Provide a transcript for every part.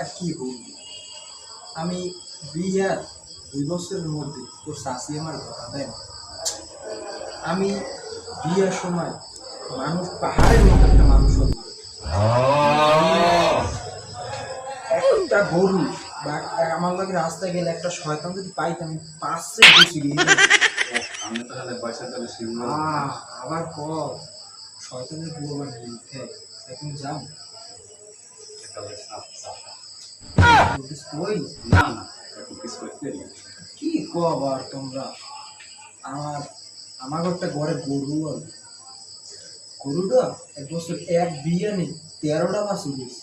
আর কি আমি বিয়ার দুই বছরের মধ্যে তোর শাশি আমার ঘোরা দেয়। আমি বিয়ার সময় মানুষ পাহাড়ের মতো একটা মানুষ হল একটা গরু বা আমার লাগে রাস্তায় গেলে একটা শয়তান যদি পাইতাম আমি পাশে বসে গিয়ে আবার কর। শয়তানের পুরো আবার মিথ্যে এখন যাও। বলিস, কই না না একটু করতে কি কো আবার তোমরা? আমার আমার একটা ঘরে গরু আছে গরুটা এক বছর এক বিয়ে নেই তেরোটা দিয়েছে।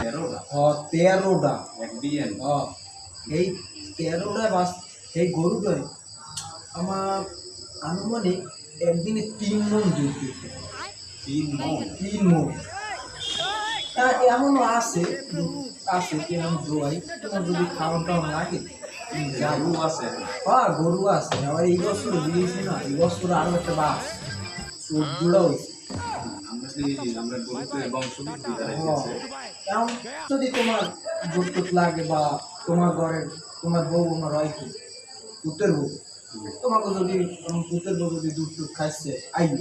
তেরোটা? হ তেরোটা। এক বিয়ে হ এই তেরোটা বাস এই গরুটাই আমার আনুমানিক একদিনে তিন মন দুধ দিতে। তিন মন? তিন মন। এমনও আছে আছে কি আমি দোয়াই তোমার যদি খাওয়ান টাওয়ান লাগে গরু আছে। হ্যাঁ গরু আছে। আবার এই বছর দিয়েছে না এই বছর আরও একটা বাস বংশ বৃদ্ধি হ্যাঁ। যদি তোমার টুধ লাগে বা তোমার ঘরের তোমার বউ আমার হয় কি? পুতের বউ। তোমাকে যদি পুতের বউ যদি দুধ টুধ খাইছে আইবে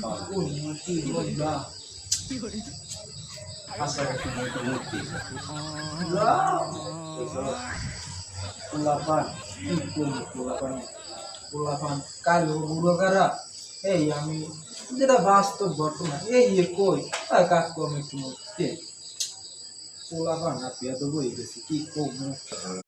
ও, কি বলবা? মূর্তি পোলাপান কি করব পোলাপান এই আমি যেটা বাস্তব ঘটনা এই এ কই কাক কম একটু কে পোলাপান আপনি এত বই গেছি কি করব